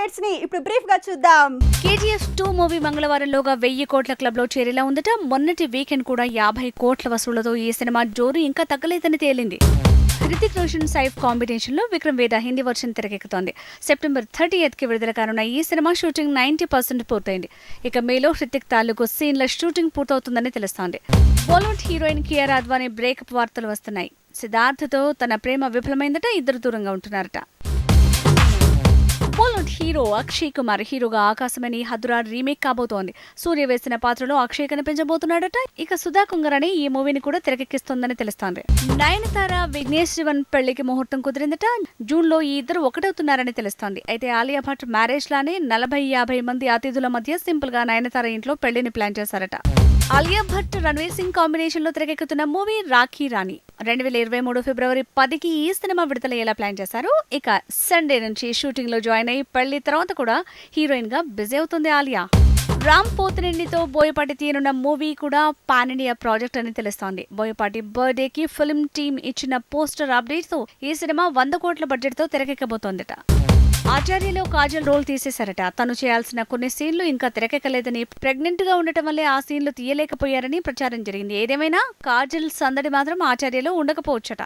అప్డేట్స్ని ఇప్పుడు బ్రీఫ్గా చూద్దాం. కేజీఎఫ్ టూ మూవీ మంగళవారంలోగా వెయ్యి కోట్ల క్లబ్లో చేరేలా ఉందట. మొన్నటి వీకెండ్ కూడా యాభై కోట్ల వసూళ్ళతో ఈ సినిమా జోరు ఇంకా తగ్గలేదని తేలింది. హృతిక్ రోషన్ సైఫ్ కాంబినేషన్లో విక్రమ్ వేద హిందీ వర్షన్ తెరకెక్కుతోంది. సెప్టెంబర్ థర్టీ కి విడుదల కానున్న ఈ సినిమా షూటింగ్ నైన్టీ పర్సెంట్ పూర్తయింది. ఇక మేలో హృతిక్ తాలూకు సీన్ల షూటింగ్ పూర్తవుతుందని తెలుస్తోంది. Bollywood heroine Kiara Advani breakup వార్తలు వస్తున్నాయి. సిద్ధార్థతో తన ప్రేమ విఫలమైందట. ఇద్దరు దూరంగా ఉంటున్నారట. హీరో అక్షయ్ కుమార్ హీరోగా ఆకాశమని హద్దురా రీమేక్ కాబోతోంది. సూర్య వేసిన పాత్రలో అక్షయ్ కనిపించబోతున్నాడట. ఇక సుధా కుంగరని ఈ మూవీని కూడా తెరకెక్కిస్తోందని తెలుస్తోంది. నయనతార విఘ్నేష్ శివన్ పెళ్ళికి ముహూర్తం కుదిరిందట. జూన్లో ఈ ఇద్దరు ఒకటవుతున్నారని తెలుస్తోంది. అయితే ఆలియా భట్ మ్యారేజ్ లానే నలభై యాభై మంది అతిథుల మధ్య సింపుల్గా నయనతార ఇంట్లో పెళ్ళిని ప్లాన్ చేశారట. ఆలియా భట్ రణ్వీర్ సింగ్ కాంబినేషన్లో తెరకెక్కుతున్న మూవీ రాఖీ రాణి. రెండు వేల ఇరవై మూడు ఫిబ్రవరి పదికి ఈ సినిమా విడుదలయ్యేలా ప్లాన్ చేశారు. ఇక సండే నుంచి షూటింగ్లో జాయిన్ అయ్యి పెళ్ళి తర్వాత కూడా హీరోయిన్గా బిజీ అవుతుంది ఆలియా. రామ్ పోతిరెడ్డితో బోయపాటి తీయనున్న మూవీ కూడా పాన్ ఇండియా ప్రాజెక్ట్ అని తెలుస్తోంది. బోయపాటి బర్త్డే కి ఫిల్మ్ టీమ్ ఇచ్చిన పోస్టర్ అప్డేట్తో ఈ సినిమా వంద కోట్ల బడ్జెట్తో తెరకెక్కబోతోందట. ఆచార్యలో కాజల్ రోల్ తీసేశారట. తను చేయాల్సిన కొన్ని సీన్లు ఇంకా తెరకెక్కలేదని ప్రెగ్నెంట్గా ఉండటం వల్లే ఆ సీన్లు తీయలేకపోయారని ప్రచారం జరిగింది. ఏదేమైనా కాజల్ సందడి మాత్రం ఆచార్యలో ఉండకపోవచ్చట.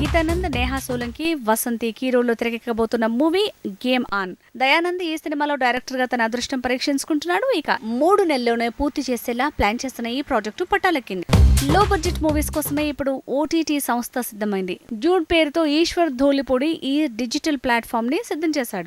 గీతానంద్ నేహా సోలంకి వసంతి కీరోలో తెరకెక్కబోతున్న మూవీ గేమ్ ఆన్. దయానంద్ ఈ సినిమాలో డైరెక్టర్గా తన అదృష్టం పరీక్షించుకుంటున్నాడు. ఇక మూడు నెలల్లోనే పూర్తి చేసేలా ప్లాన్ చేస్తున్న ఈ ప్రాజెక్టు పట్టాలెక్కింది. లో బడ్జెట్ మూవీస్ కోసమే ఇప్పుడు ఓటీటీ సంస్థ సిద్ధమైంది. జూడ్ పేరుతో ఈశ్వర్ ధోలిపొడి ఈ డిజిటల్ ప్లాట్ఫామ్ని సిద్ధం చేశాడు.